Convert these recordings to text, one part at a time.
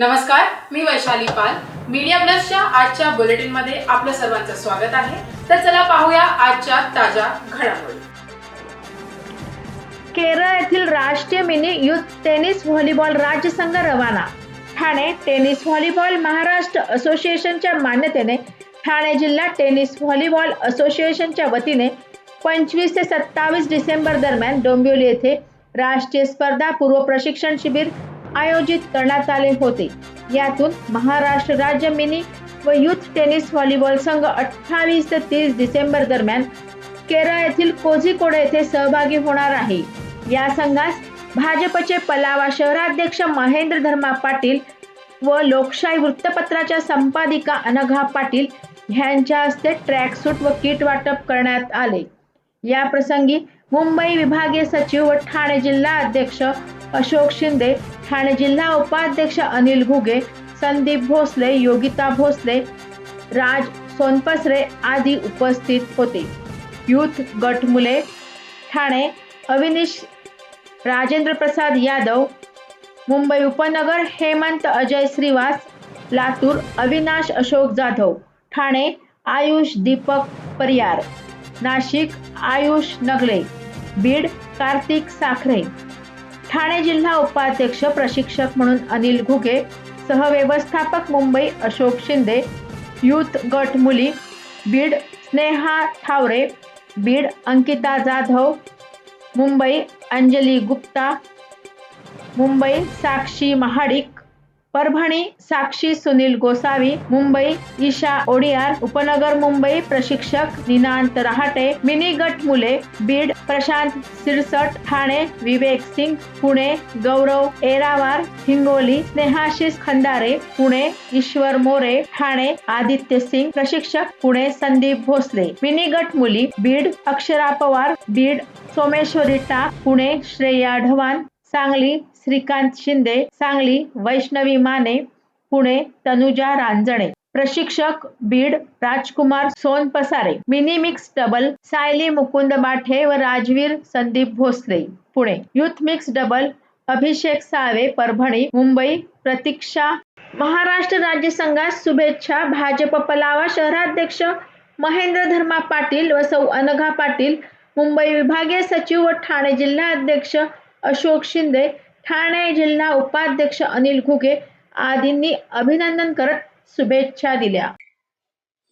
नमस्कार मी वैशाली पाल. मीडिया प्लसच्या आजच्या बुलेटिनमध्ये आपलं सर्वांचं स्वागत आहे. तर चला पाहूया आजच्या ताज्या घडामोडी. केरळ येथील राष्ट्रीय मिनी युथ टेनिस व्हॉलीबॉल राज्यसंघ रवाना. ठाणे टेनिस व्हॉलीबॉल महाराष्ट्र असोसिएशनच्या मान्यतेने ठाणे जिल्हा टेनिस व्हॉलीबॉल असोसिएशनच्या वतीने पंचवीस ते सत्तावीस डिसेंबर दरम्यान डोंबिवली येथे राष्ट्रीय स्पर्धा पूर्व प्रशिक्षण शिबिर आयोजित करण्यात आले होते. यातून महाराष्ट्र राज्य मिनी व युथ टेनिस व्हॉलीबॉल संघ अठ्ठावीस ते तीस डिसेंबर दरम्यान केरळ येथील कोझिकोड येथे सहभागी होणार आहे. या संघास भाजपचे पलावा शहराध्यक्ष महेंद्र धर्मा पाटील व लोकशाही वृत्तपत्राच्या संपादिका अनघा पाटील ह्यांच्या हस्ते ट्रॅक सूट व किट वाटप करण्यात आले. या प्रसंगी मुंबई विभागीय सचिव व ठाणे जिल्हा अध्यक्ष अशोक शिंदे ठाणे जिल्हा उपाध्यक्ष अनिल घुगे संदीप भोसले योगिता भोसले राज सोनपसरे आदी उपस्थित होते. यूथ गट मुले ठाणे अविनिश राजेंद्र प्रसाद यादव मुंबई उपनगर हेमंत अजय श्रीवास लातूर अविनाश अशोक जाधव ठाणे आयुष दीपक परियार नाशिक आयुष नगले बीड कार्तिक साखरे ठाणे जिल्हा उपाध्यक्ष प्रशिक्षक म्हणून अनिल घुगे सहव्यवस्थापक मुंबई अशोक शिंदे यूथ गट मुली बीड स्नेहा ठावरे बीड अंकिता जाधव मुंबई अंजली गुप्ता मुंबई साक्षी महाडिक परभणी साक्षी सुनील गोसावी मुंबई ईशा ओडियार उपनगर मुंबई प्रशिक्षक निनांत रहाटे मिनी गट मुले बीड प्रशांत सिरसट ठाणे विवेक सिंग पुणे गौरव एरावार हिंगोली स्नेहाशिष खंदारे पुणे ईश्वर मोरे ठाणे आदित्य सिंग प्रशिक्षक पुणे संदीप भोसले मिनी गट मुली बीड अक्षरा पवार बीड सोमेश्वरी टाक पुणे श्रेया ढवाण सांगली श्रीकांत शिंदे सांगली वैष्णवी माने पुणे तनुजा रांजणे. प्रशिक्षक Beed Rajkumar Sonpasare mini mix double Sayali Mukund Bathe व Rajveer Sandeep Bhosale. Pune. Youth mix double Abhishek Save Parbhani Mumbai प्रतीक्षा. महाराष्ट्र राज्य संघास शुभेच्छा. भाजप पलावा शहराध्यक्ष महेंद्र धर्मा पाटील व सौ अनघा पाटील. मुंबई विभागीय सचिव व ठाणे जिल्हा अध्यक्ष अशोक शिंदे ठाणे जिल्हा उपाध्यक्ष अनिल घुगे आदींनी अभिनंदन करत शुभेच्छा दिल्या.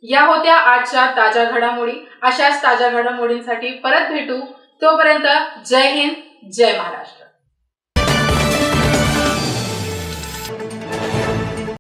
या होत्या आजच्या ताज्या घडामोडी. अशाच ताज्या घडामोडींसाठी परत भेटू. तोपर्यंत जय हिंद जय महाराष्ट्र.